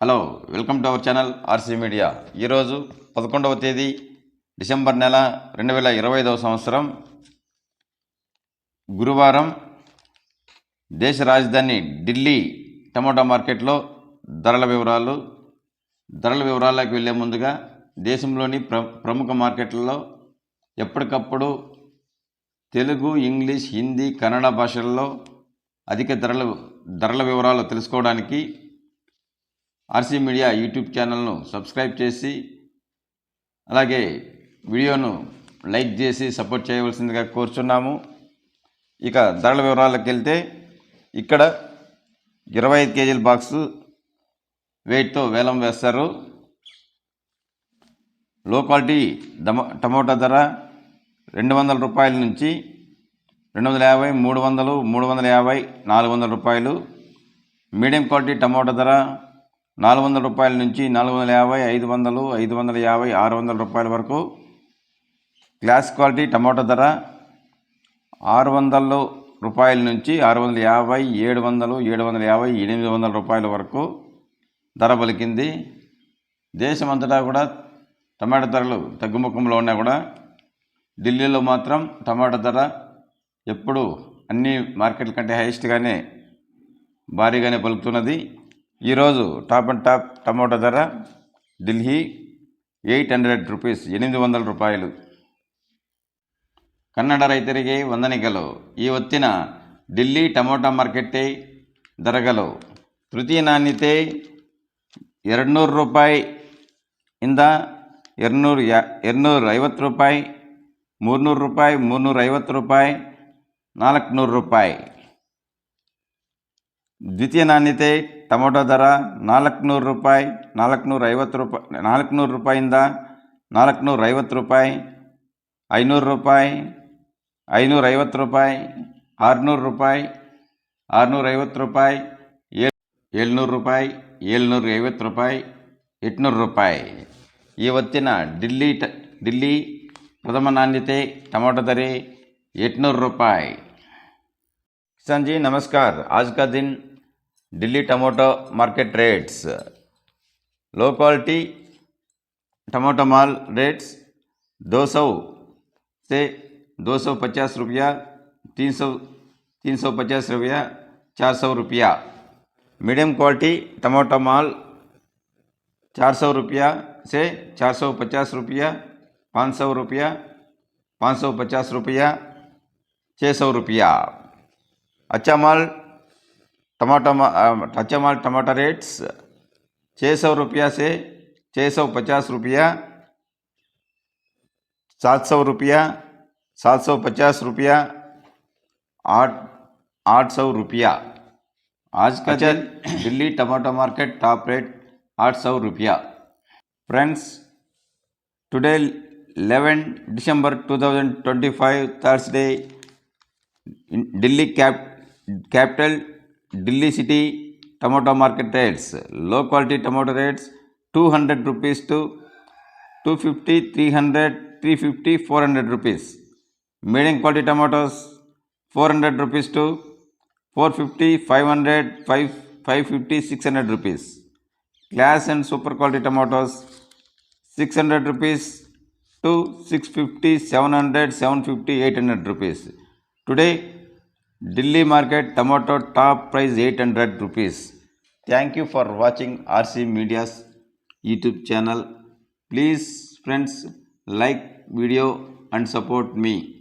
Hello welcome to our channel RC media. ఈరోజు పదకొండవ తేదీ డిసెంబర్ నెల రెండు వేల ఇరవై ఐదవ సంవత్సరం. గురువారం దేశ రాజధాని ఢిల్లీ టమోటా మార్కెట్లో ధరల వివరాలు. ధరల వివరాలకు వెళ్ళే ముందుగా దేశంలోని ప్ర ప్రముఖ మార్కెట్లలో ఎప్పటికప్పుడు తెలుగు ఇంగ్లీష్ హిందీ కన్నడ భాషల్లో అధిక ధరలు ధరల వివరాలు తెలుసుకోవడానికి ఆర్సీ మీడియా యూట్యూబ్ ఛానల్ను సబ్స్క్రైబ్ చేసి అలాగే వీడియోను లైక్ చేసి సపోర్ట్ చేయవలసిందిగా కోరుచున్నాము. ఇక ధరల వివరాలకు వెళ్తే ఇక్కడ ఇరవై ఐదు కేజీల బాక్సు వెయిట్తో వేలం వేస్తారు. లో క్వాలిటీ దమ టమోటా ధర రెండు వందల రూపాయల నుంచి రెండు వందల యాభై మూడు వందలు మూడు వందల యాభై నాలుగు వందల రూపాయలు. మీడియం క్వాలిటీ టమోటా ధర నాలుగు వందల రూపాయల నుంచి నాలుగు వందల యాభై ఐదు వందలు ఐదు వందల యాభై ఆరు వందల రూపాయల వరకు గ్లాస్ క్వాలిటీ టమాటో ధర ఆరు వందల రూపాయల నుంచి ఆరు వందల యాభై ఏడు వందలు ఏడు వందల యాభై ఎనిమిది వందల రూపాయల వరకు ధర పలికింది. దేశమంతటా కూడా టమాటా ధరలు తగ్గుముఖంలో ఉన్నా కూడా ఢిల్లీలో మాత్రం టమాటా ధర ఎప్పుడు అన్ని మార్కెట్ల కంటే హైయెస్ట్గానే భారీగానే పలుకుతున్నది. ఈరోజు టాప్ అండ్ టాప్ టమోటా ధర ఢిల్లీ ఎయిట్ హండ్రెడ్ రూపీస్ ఎనిమిది వందల రూపాయలు ಕನ್ನಡ ರೈತರಿಗೆ ವಂದನೆಗಳು ಈ ಹೊತ್ತಿನ ఢిల్లీ ಟೊಮೊಟೊ ಮಾರ್ಕೆಟ್ಟೆ ದರಗಳು ತೃತೀಯ ನಾಣ್ಯತೆ ಎರಡು ನೂರು ರೂಪಾಯಿ ಇಂದ ಎರಡುನೂರು ಯಾ ಎರಡುನೂರ ಐವತ್ತು ರೂಪಾಯಿ ಮೂರುನೂರು ರೂಪಾಯಿ ಮೂರುನೂರ ಐವತ್ತು ರೂಪಾಯಿ ನಾಲ್ಕುನೂರು ರೂಪಾಯಿ ದ್ವಿತೀಯ ನಾಣ್ಯತೆ ಟೊಮೊಟೊ ದರ ನಾಲ್ಕುನೂರು ರೂಪಾಯಿ, ನಾಲ್ಕುನೂರ ಐವತ್ತು ರೂಪಾಯಿ, ನಾಲ್ಕುನೂರು ರೂಪಾಯಿಂದ ನಾಲ್ಕುನೂರ ಐವತ್ತು ರೂಪಾಯಿ, ಐನೂರು ರೂಪಾಯಿ, ಐನೂರ ಐವತ್ತು ರೂಪಾಯಿ, ಆರುನೂರು ರೂಪಾಯಿ, ಆರುನೂರ ಐವತ್ತು ರೂಪಾಯಿ ಏಳ್ನೂರು ರೂಪಾಯಿ, ಏಳ್ನೂರ ಐವತ್ತು ರೂಪಾಯಿ, ಎಂಟುನೂರು ರೂಪಾಯಿ. ಇವತ್ತಿನ ಡಿಲ್ಲಿ ಟ, ಡಿಲ್ಲಿ ಪ್ರಥಮ ನಾಣ್ಯತೆ ಟೊಮೊಟೊ ದರಿ ಎಂಟುನೂರು ರೂಪಾಯಿ. किसान ನಮಸ್ಕಾರ. नमस्कार आज का Delhi tomato market rates. Low quality tomato माल रेट्स दो सौ से दो सौ पचास रुपया, तीन सौ तीन सौ पचास रुपया, चार सौ रुपया। मीडियम क्वालिटी टमाटो माल चार सौ रुपया से चार सौ पचास रुपया, पाँच सौ रुपया, पाँच सौ पचास रुपया छः सौ रुपया। अच्छा माल टमाटो अच्छा माल टमाटर रेट्स छः सौ रुपया से छः सौ पचास रुपया सात सौ रुपया सात सौ पचास रुपया आठ आठ सौ रुपया। आज का चल Delhi tomato market top rate आठ सौ रुपया। Friends today 11 December 2025 Thursday in Delhi cap capital Delhi city tomato market rates. Low quality tomato rates 200 rupees to 250 300 350 400 rupees. Medium quality tomatoes 400 rupees to 450 500 5 550 600 rupees. Class and super quality tomatoes 600 rupees to 650 700 750 800 rupees. Today delhi market tomato top price 800 rupees. Thank you for watching rc media's youtube channel. Please friends like video and support me